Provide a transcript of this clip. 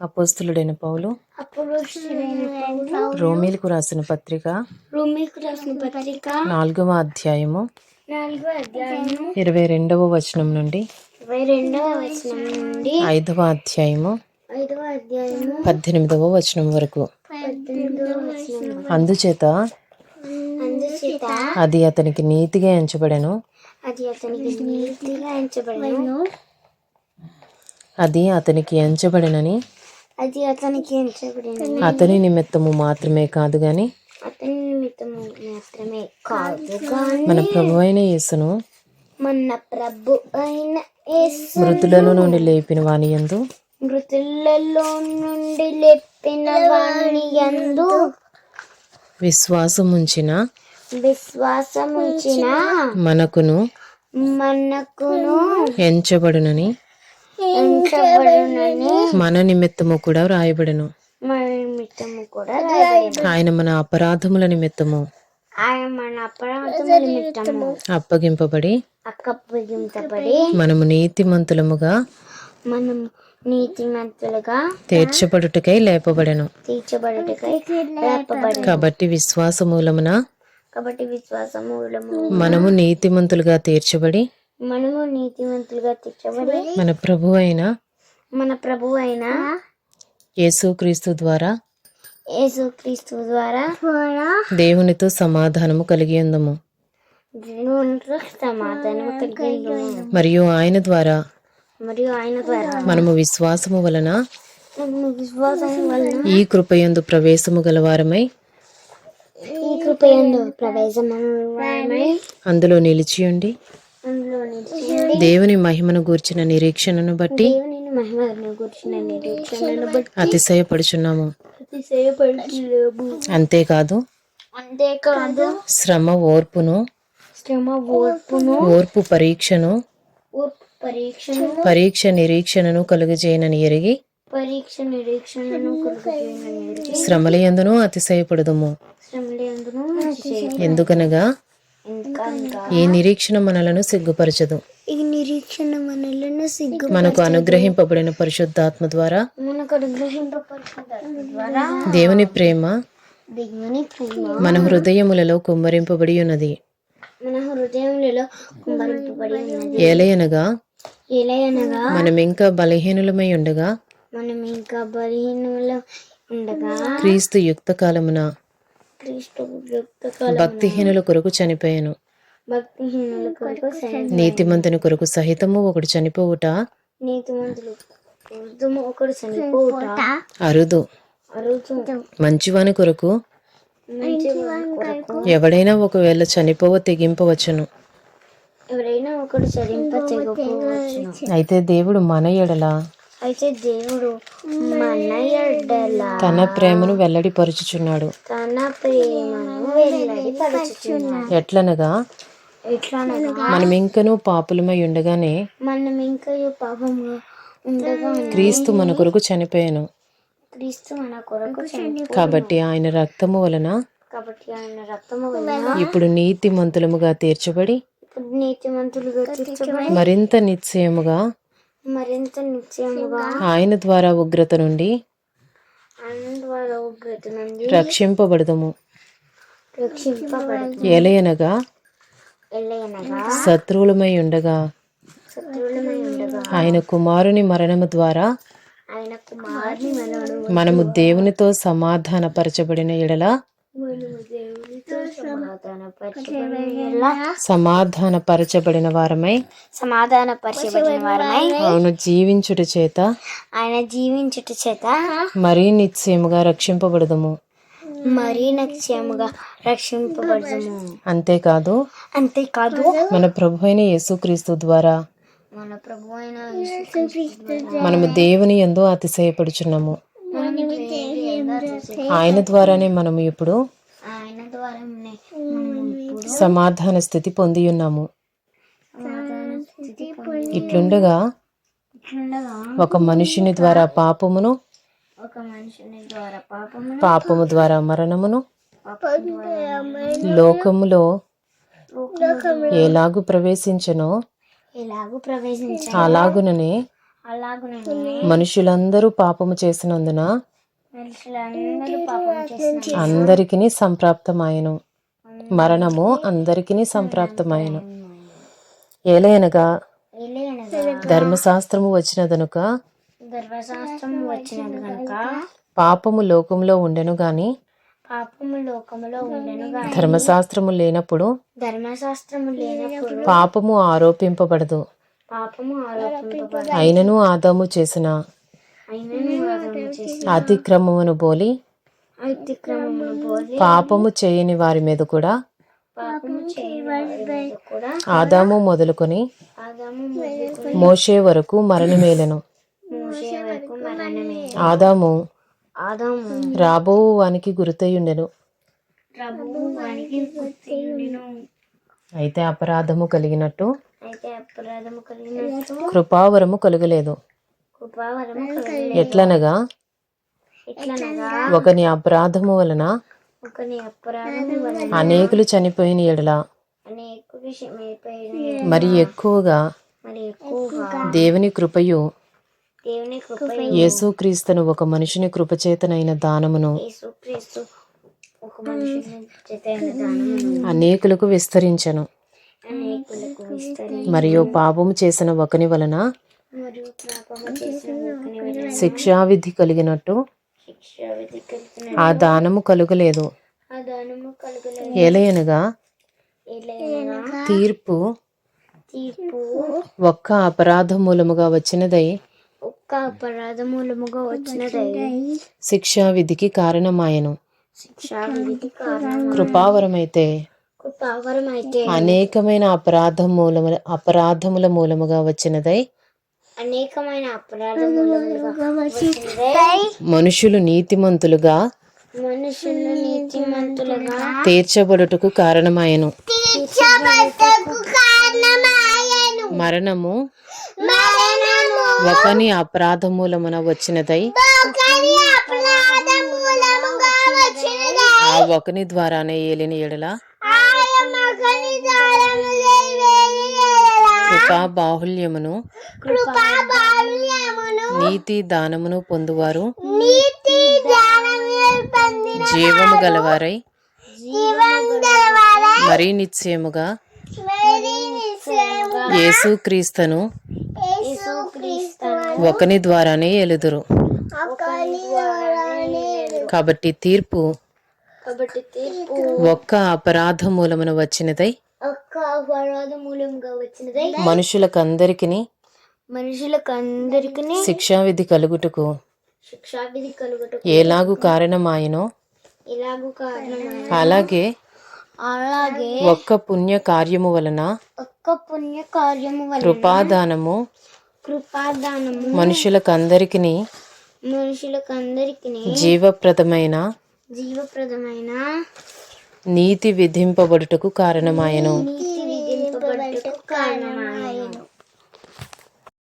అపోస్తులుడైన పౌలు రోమీలకు రాసిన పత్రిక రోమిలకు రాసిన పత్రిక నాలుగవ అధ్యాయము ఇరవై రెండవ వచనం నుండి వచనం ఐదవ అధ్యాయము ఐదవ అధ్యాయము పద్దెనిమిదవ వచనం వరకు. అందుచేత అది అతనికి నీతిగా ఎంచబడెను. అది అతనికి నీతిగా ఎంచబడను. అది అతనికి ఎంచబడినని అది అతనికి ఎంచబడిన అతని నిమిత్తము మాత్రమే కాదు గాని అతని నిమిత్తము మాత్రమే కాదు కానీ మన ప్రభు అయిన యేసును మన ప్రభు అయిన యేసు మృతులలో నుండి లేపిన వాని యందు మృతులలో నుండి లేపిన వాణి యందు విశ్వాసముంచిన విశ్వాసముంచిన మనకును మనకును ఎంచబడునని మన నిమిత్తము కూడా వ్రాయబడెను. మన నిమిత్తము కూడా రాయబడింది ఆయన మన అపరాధముల నిమిత్తము. ఆయన మన అపరాధముల నిమిత్తము. అప్పగింపబడి అక్కప్పగించబడి మనము నీతిమంతులముగా మనం నీతిమంతులుగా తీర్చబడుటకై లేపబడెను. తీర్చబడుటకై లేపబడి కాబట్టి విశ్వాసమూలమున కాబట్టి విశ్వాసమూలము. మనము నీతిమంతులుగా తీర్చబడి మనము నీతిమంతులుగా తీర్చబడి మన ప్రభు అయిన మన ప్రభు అయిన యేసుక్రీస్తు ద్వారా యేసుక్రీస్తు ద్వారా దేవునితో సమాధానము కలిగి ఉందము. దేవునితో సమాధానం కలిగి మరియు ఆయన ద్వారా మరియు ఆయన ద్వారా మనము విశ్వాసము వలన మనము విశ్వాసం వలన ఈ కృపయందు ప్రవేశము గలవారమై ఈ కృపయందు ప్రవేశమై అందులో నిలిచి దేవుని మహిమను గూర్చిన నిరీక్షణను బట్టి దేవుని మహిమను గురించిన నిరీక్షణను బట్టి అతిశయపడుచున్నాము. అంతేకాదు అంతేకాదు శ్రమ ఓర్పును శ్రమ ఓర్పును ఓర్పు పరీక్షను ఓర్పు పరీక్షను పరీక్ష నిరీక్షణను కలుగజేయనని ఎరిగి పరీక్ష నిరీక్షణను యందును అతిశయపడదుము. ఎందుకనగా ఈ నిరీక్షణ మనలను సిగ్గుపరచదు. ఈ నిరీక్షణ మనలను సిగ్గు మనకు అనుగ్రహింపబడిన పరిశుద్ధాత్మ ద్వారా మనకు అనుగ్రహింపబడుతుంది ద్వారా దేవుని ప్రేమ దేవుని ప్రేమ మన హృదయములలో కుమ్మరింపబడి ఉన్నది. మన హృదయములలో కుంభరింపబడి ఉన్నది. ఏలయనగా ఎలయనగా మనం ఇంకా బలహీనులమై ఉండగా మనం ఇంకా బలహీనములో ఉండగా క్రీస్తు యుక్త కాలమున క్రీస్తు భక్తిహీనుల కొరకు చనిపోయాను. భక్తిహీనుల కొరకు నీతిమంతుని కొరకు సహితము ఒకడు చనిపోవుట. నీతిమంతులు ఉత్తమ ఒకడు చనిపోవుట. అరుదు. అరుదు. మంచివాని కొరకు ఎవడైనా ఒకవేళ చనిపోవ తెగింపవచ్చును. ఎవరైనా ఒకడు చరింప తెగపోవచ్చు అయితే దేవుడు మన ఎడల అయితే దేవుడు మన ఎడల తన ప్రేమను వెల్లడిపరుచుచున్నాడు ప్రేమను ఎట్లనగా? ఎట్లనగా? మనం ఇంకనూ పాపులమై ఉండగానే మనం ఉండగా క్రీస్తు మన కొరకు చనిపోయాను. క్రీస్తు మన కొరకు చనిపోయాడు కాబట్టి ఆయన రక్తము వలన కాబట్టి ఆయన రక్తము వలన ఇప్పుడు నీతిమంతులముగా తీర్చబడి ఇప్పుడు నీతిమంతులుగా తీర్చబడి మరింత నిశ్చయముగా మరింత నిశ్చయముగా ఆయన ద్వారా ఉగ్రత నుండి ఆయన ద్వారా ఉగ్రత నుండి రక్షింపబడదము. ఎల్లయనగా శత్రువులమై ఉండగా ఆయన కుమారుని మరణము ద్వారా మనము దేవునితో సమాధానపరచబడిన ఎడల మనము దేవునితో సమాధాన పరిచబడిన సమాధానపరచబడిన వారమై సమాధాన పరిచబడిన వారమై అవును జీవించుట చేత ఆయన జీవించుట చేత మరీ నిశ్చయముగా రక్షింపబడదము. మరీ నిశ్చయముగా రక్షింపబడము అంతేకాదు అంతేకాదు మన ప్రభు అయిన యేసుక్రీస్తు ద్వారా మన ప్రభు అయిన యేసుక్రీస్తు ద్వారా మనము దేవుని ఎందు అతిశయపడుచున్నాము. మనము దేవుని యందు ఆయన ద్వారానే మనము ఇప్పుడు ఆయన ద్వారానే మనము ఇప్పుడు సమాధాన స్థితి పొంది ఉన్నాము. ఇట్లుండగా ఒక మనుషుని ద్వారా పాపమును పాపము ద్వారా మరణమును లోకములో ఎలాగు ప్రవేశించనో అలాగుననే మనుషులందరూ పాపము చేసినందున అందరికిని సంప్రాప్తమాయను. మరణము అందరికిని సంప్రాప్తమాయను ఏలయనగా ఏలయనగా ధర్మశాస్త్రము వచ్చినదనుక ధర్మశాస్త్రం వచ్చినది కనుక పాపము లోకంలో ఉండెను గాని పాపము లోకములో ఉండెను గాని ధర్మశాస్త్రము లేనప్పుడు ధర్మశాస్త్రము లేనప్పుడు పాపము ఆరోపింపబడదు. పాపము ఆరోపింపబడి అయినను ఆదాము చేసిన అయినను అతిక్రమమును బోలి పాపము చేయని వారి మీద కూడా పాపము చేయవారి కూడా ఆదాము మొదలుకొని మోషే వరకు మరణమేలెను. మోసే వరకు మరణమే ఆదాము ఆదాము రాబో వానికి గుర్తయుండెను. అయితే అపరాధము కలిగినట్టు అయితే అపరాధము కలిగినట్టు కృపావరము కలుగలేదు. ఎట్లనగా ఒకని అపరాధము వలన అనేకులు చనిపోయిన ఎడల. మరి ఎక్కువగా దేవుని కృపయు యేసుక్రీస్తును ఒక మనుషుని కృపచేతనైన దానమును అనేకులకు విస్తరించెను. మరియు పాపము చేసిన ఒకని వలన శిక్షావిధి కలిగినట్టు ఆ దానము కలుగలేదు. ఏలయనగా తీర్పు ఒక్క అపరాధ మూలముగా వచ్చినదై ఒక్క అపరాధ మూలముగా వచ్చినదై శిక్షావిధికి కారణమాయను. శిక్షా విధికి కారణం కృపావరమైతే అనేకమైన అపరాధ మూలము అపరాధముల మూలముగా వచ్చినదై అనేకమైన అపరాధ మూలములుగా వచ్చినదై మనుషులు నీతిమంతులుగా మనుషులు నీతిమంతులుగా తీర్చబడుటకు కారణమాయను. మరణము మరణము ఒకని అపరాధ మూలమున వచ్చినదై. ఆ ఒకని ద్వారానే ఏలిన ఎడల. కృపా బాహుల్యమును నీతి దానమును పొందువారు. జీవము గలవారై మరీ నిశ్చయముగా యేసుక్రీస్తును యేసుక్రీస్తును ఒకని ద్వారానే ఎలుదురు. కాబట్టి తీర్పు ఒక్క అపరాధ మూలమున వచ్చినదై ఒక్క అపరాధ మూలంగా వచ్చినదై మనుషులకందరికిని మనుషులకు అందరికీ శిక్షావిధి కలుగుటకు శిక్షావిధి కలుగుటకు ఎలాగు కారణమాయనో? కారణమైన అలాగే అలాగే ఒక్క పుణ్య కార్యము వలన ఒక్క పుణ్య కార్యము వలన కృపాదానము కృపాదానము మనుషులకందరికిని మనుషులకు అందరికీ జీవప్రదమైన జీవప్రదమైన నీతి విధింపబడుటకు కారణమాయను. నీతి విధింపబడుటకు కారణమైన